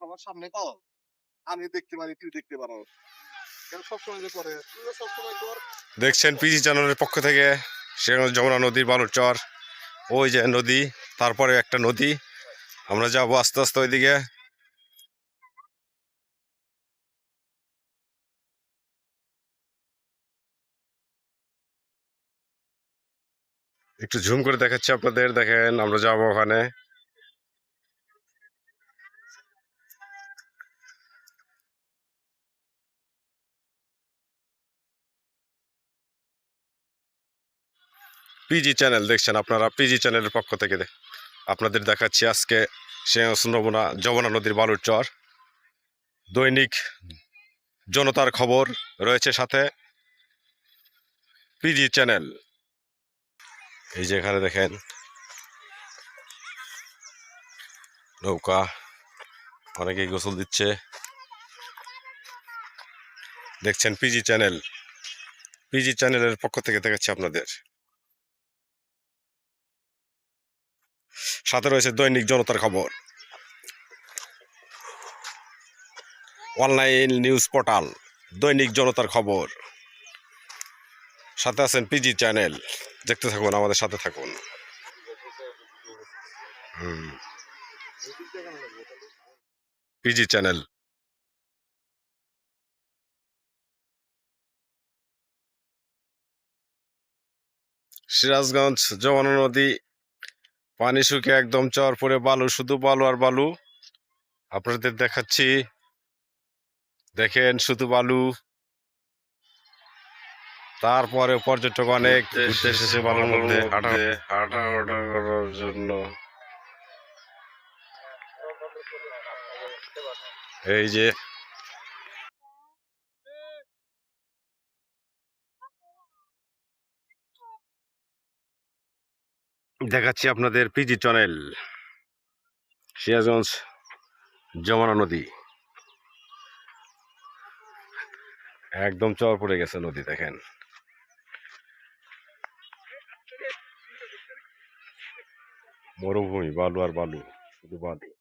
আমার সামনে পাও। আমি দেখতে পারি তুই দেখতে পারো। দেখছেন পিজি চ্যানেলের পক্ষ থেকে, সেখানে যমুনা নদীর বালুর চর ওই যে নদী, তারপরে একটা নদী। আমরা যাব আস্তে আস্তে ওইদিকে। একটু ঝুম করে দেখাচ্ছি আপনাদের, দেখেন, আমরা যাব ওখানে। পিজি চ্যানেল দেখছেন আপনারা পিজি চ্যানেলের পক্ষ থেকে আপনাদের দেখাচ্ছি আজকে সে নমুনা যমুনা নদীর বালুর চর। দৈনিক জনতার খবর রয়েছে সাথে পিজি চ্যানেল এই যে এখানে দেখেন, নৌকা অনেকেই গোসল দিচ্ছে। দেখছেন পিজি চ্যানেল পিজি চ্যানেলের পক্ষ থেকে দেখাচ্ছি আপনাদের। সাথে রয়েছে দৈনিক জনতার খবর। অনলাইন নিউজ পোর্টাল, দৈনিক জনতার খবর। সাথে আছেন পিজি চ্যানেল, দেখতে থাকুন, আমাদের সাথে থাকুন। PG channel. সিরাজগঞ্জ যমুনা নদী পানি শুকিয়ে একদম চর পরে বালু শুধু বালু আর বালু। আপনাদের দেখাচ্ছি। দেখেন শুধু বালু। তারপরে পর্যটক অনেক এসেছে বালুর মধ্যে। করার জন্য। এই যে দেখাচ্ছি আপনাদের পিজি চ্যানেল সিয়াজগঞ্জ যমুনা নদী। একদম চর পড়ে গেছে নদী, দেখেন। মরুভূমি, বালু আর বালু, শুধু বালু।